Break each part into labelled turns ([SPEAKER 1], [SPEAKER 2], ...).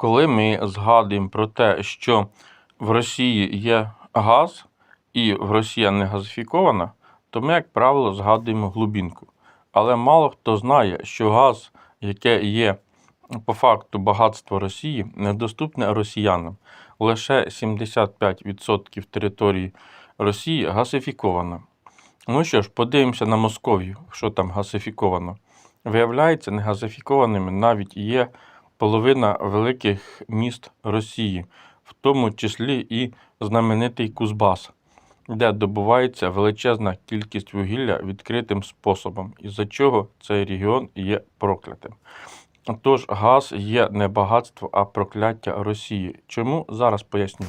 [SPEAKER 1] Коли ми згадуємо про те, що в Росії є газ і в Росія не газифікована, то ми, як правило, згадуємо глибинку. Але мало хто знає, що газ, яке є по факту багатство Росії, недоступне росіянам. Лише 75% території Росії газифіковано. Ну що ж, подивимося на Московію, що там газифіковано. Виявляється, негазифікованими навіть є половина великих міст Росії, в тому числі і знаменитий Кузбас, де добувається величезна кількість вугілля відкритим способом, із-за чого цей регіон є проклятим. Тож газ є не багатство, а прокляття Росії. Чому зараз поясню?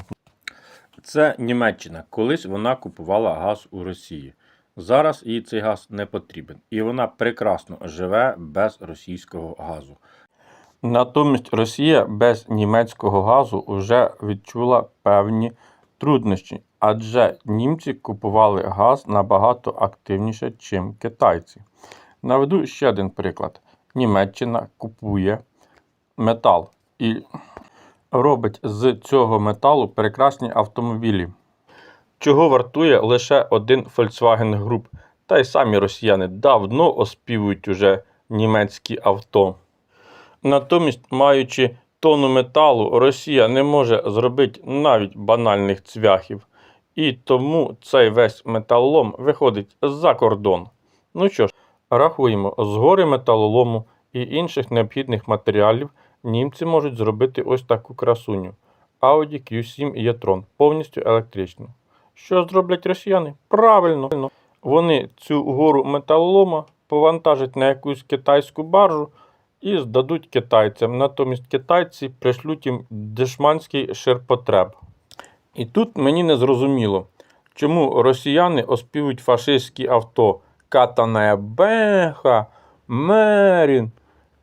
[SPEAKER 1] Це Німеччина. Колись вона купувала газ у Росії. Зараз їй цей газ не потрібен, і вона прекрасно живе без російського газу. Натомість Росія без німецького газу вже відчула певні труднощі, адже німці купували газ набагато активніше, чим китайці. Наведу ще один приклад: Німеччина купує метал і робить з цього металу прекрасні автомобілі, чого вартує лише один Volkswagen Group. Та й самі росіяни давно оспівують уже німецькі авто. Натомість, маючи тонну металу, Росія не може зробити навіть банальних цвяхів. І тому цей весь металолом виходить за кордон. Ну що ж, рахуємо, з гори металолому і інших необхідних матеріалів німці можуть зробити ось таку красуню. Audi Q7 e-tron повністю електричну. Що зроблять росіяни? Правильно, вони цю гору металолома повантажать на якусь китайську баржу і здадуть китайцям. Натомість китайці пришлють їм дешманський ширпотреб. І тут мені не зрозуміло, чому росіяни оспівують фашистські авто Катане Беха, Мерін.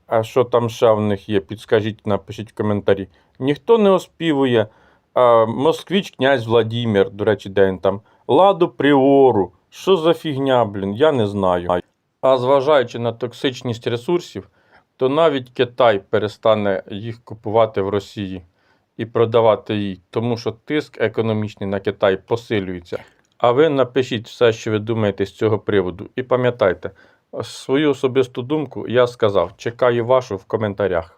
[SPEAKER 1] А що там ще в них є? Підскажіть, напишіть в коментарі. Ніхто не оспівує а, Москвич князь Владимир, до речі, де він там, Ладу Пріору. Що за фігня, блін, я не знаю. А зважаючи на токсичність ресурсів, то навіть Китай перестане їх купувати в Росії і продавати їй, тому що тиск економічний на Китай посилюється. А ви напишіть все, що ви думаєте з цього приводу. І пам'ятайте, свою особисту думку я сказав. Чекаю вашу в коментарях.